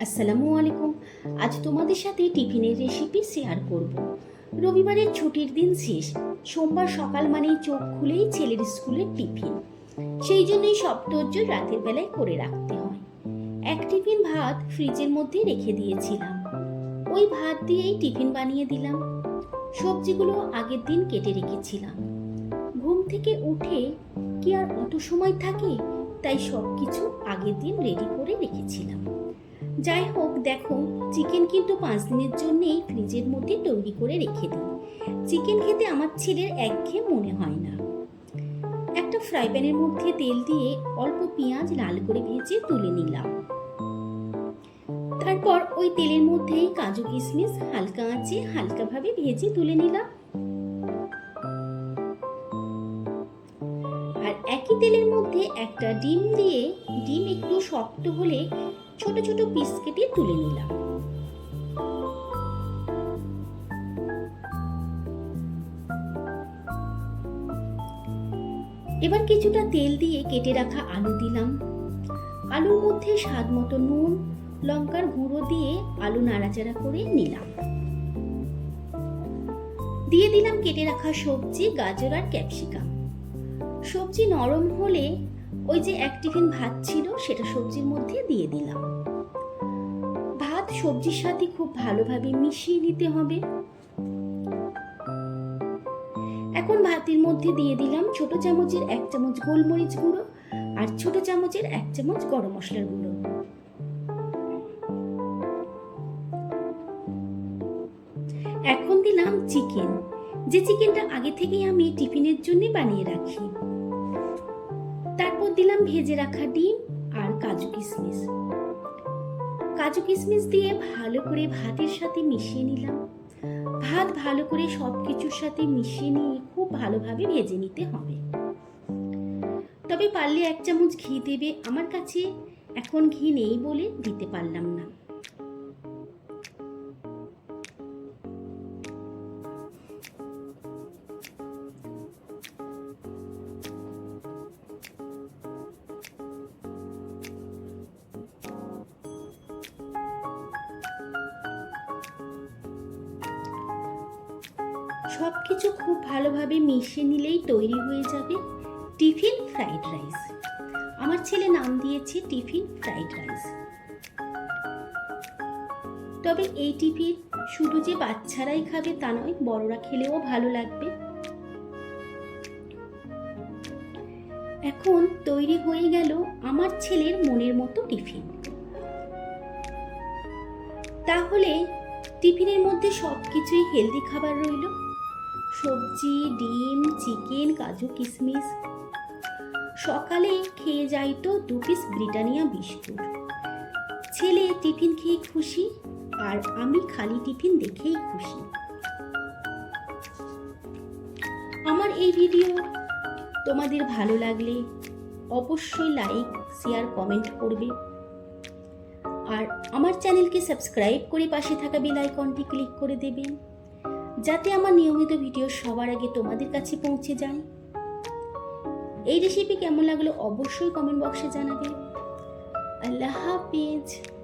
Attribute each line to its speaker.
Speaker 1: আসসালামু আলাইকুম। আজ তোমাদের সাথে টিফিনের রেসিপি শেয়ার করব। রবিবারের ছুটির দিন শেষ। সোমবার সকাল মানেই চোখ খুলেই ছেলের স্কুলের টিফিন। সেই জন্যই সব তোর্য রাতের বেলায় করে রাখতে হয়। এক টিফিন ভাত ফ্রিজের মধ্যে রেখে দিয়েছিলাম। ওই ভাত দিয়েই টিফিন বানিয়ে দিলাম। সবজিগুলো আগের দিন কেটে রেখেছিলাম। ঘুম থেকে উঠে কি আর অত সময় থাকে? তাই সব কিছু আগের দিন রেডি করে রেখেছিলাম। যাই হোক, দেখো চিকেন কিন্তু পাঁচ দিনের জন্যেই ফ্রিজের মধ্যে তৈরি করে রেখে দিই। চিকেন খেতে আমার ছেলের একঘেয়ে মনে হয় না। একটা ফ্রাই প্যানের মধ্যে তেল দিয়ে অল্প পেঁয়াজ লাল করে ভেজে তুলে নিলাম। তারপর ওই তেলের মধ্যেই কাজু কিশমিশ হালকা আঁচে হালকাভাবে ভেজে তুলে নিলাম। আর একই তেলের মধ্যে একটা ডিম দিয়ে ডিম একটু শক্ত হলে ছোট ছোট পিস কেটে তুলে নিলাম। এবার কিছুটা তেল দিয়ে কেটে রাখা আলু দিলাম। আলুর মধ্যে স্বাদ মতো নুন, লঙ্কার গুঁড়ো দিয়ে আলু নাড়াচাড়া করে নিলাম। দিয়ে দিলাম কেটে রাখা সবজি, গাজর আর ক্যাপসিকাম। সবজি নরম হলে ওই যে এক টিফিন ভাত ছিল, সেটা সবজির মধ্যে দিয়ে দিলাম। ভাত সবজির সাথে খুব ভালোভাবে মিশিয়ে নিতে হবে। এখন ভাতের মধ্যে দিয়ে দিলাম ছোট চামচের এক চামচ গোলমরিচ গুঁড়ো আর ছোট চামচের এক চামচ গরম মশলার গুঁড়ো। এখন দিলাম চিকেন। যে চিকেনটা আগে থেকেই আমি টিফিনের জন্য বানিয়ে রাখি। তারপর দিলাম ভেজে রাখা ডিম আর কাজু কিশমিশ। কাজু কিশমিশ দিয়ে ভালো করে ভাতের সাথে মিশিয়ে নিলাম। ভাত ভালো করে সব কিছুর সাথে মিশিয়ে নিয়ে খুব ভালোভাবে ভেজে নিতে হবে। তবে পারলে এক চামচ ঘি দেবে, আমার কাছে এখন ঘি নেই বলে দিতে পারলাম না। সব কিছু খুব ভালোভাবে মিশিয়ে নিলেই তৈরি হয়ে যাবে টিফিন ফ্রাইড রাইস। আমার ছেলে নাম দিয়েছে টিফিন ফ্রাইড রাইস। তবে এই টিফিন শুধু যে বাচ্চারাই খাবে তা নয়, বড়রা খেলেও ভালো লাগবে। এখন তৈরি হয়ে গেল আমার ছেলের মনের মতো টিফিন। তাহলে টিফিনের মধ্যে সব কিছুই হেলদি খাবার রইল। সবজি, ডিম, চিকেন, কাজু কিশমিশ সকালে খেয়ে যাই তো দু পিস ব্রিটানিয়া বিস্কুট। ছেলে টিফিন খেয়ে খুশি, আর আমি খালি টিফিন দেখেই খুশি। আমার এই ভিডিও তোমাদের ভালো লাগলে অবশ্যই লাইক শেয়ার কমেন্ট করবে। আর আমার চ্যানেলকে সাবস্ক্রাইব করে পাশে থাকা বেল আইকনটি ক্লিক করে দেবেন। যাতে আমার নিয়মিত ভিডিও সবার আগে তোমাদের কাছে পৌঁছে যায়। এই রেসিপি কেমন লাগল অবশ্যই কমেন্ট বক্সে জানাবে। আল্লাহ হাফিজ।